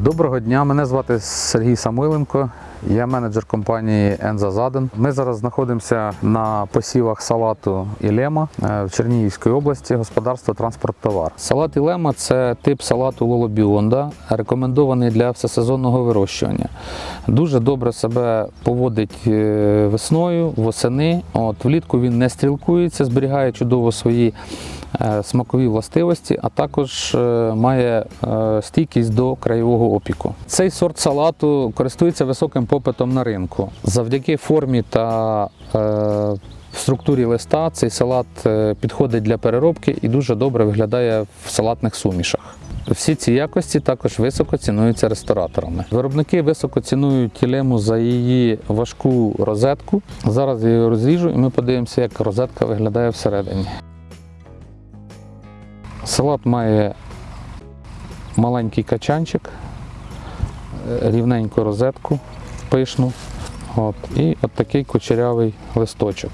Доброго дня, мене звати Сергій Самойленко. Я менеджер компанії Енза Заден. Ми зараз знаходимося на посівах салату Ілема е, в Чернігівській області, господарство транспорттовар. Салат Ілема це тип салату Лолобіонда, рекомендований для всесезонного вирощування. Дуже добре себе поводить е, весною, восени. От, влітку він не стрілкується, зберігає чудово свої е, смакові властивості, а також має стійкість до краєвого опіку. Цей сорт салату користується високим попитом на ринку. Завдяки формі та е, структурі листа цей салат е, підходить для переробки і дуже добре виглядає в салатних сумішах. Всі ці якості також високо цінуються рестораторами. Виробники високо цінують тілему за її важку розетку. Зараз я її розріжу і ми подивимося, як розетка виглядає всередині. Салат має маленький качанчик, рівненьку розетку пишну. От, і от такий кучерявий листочок.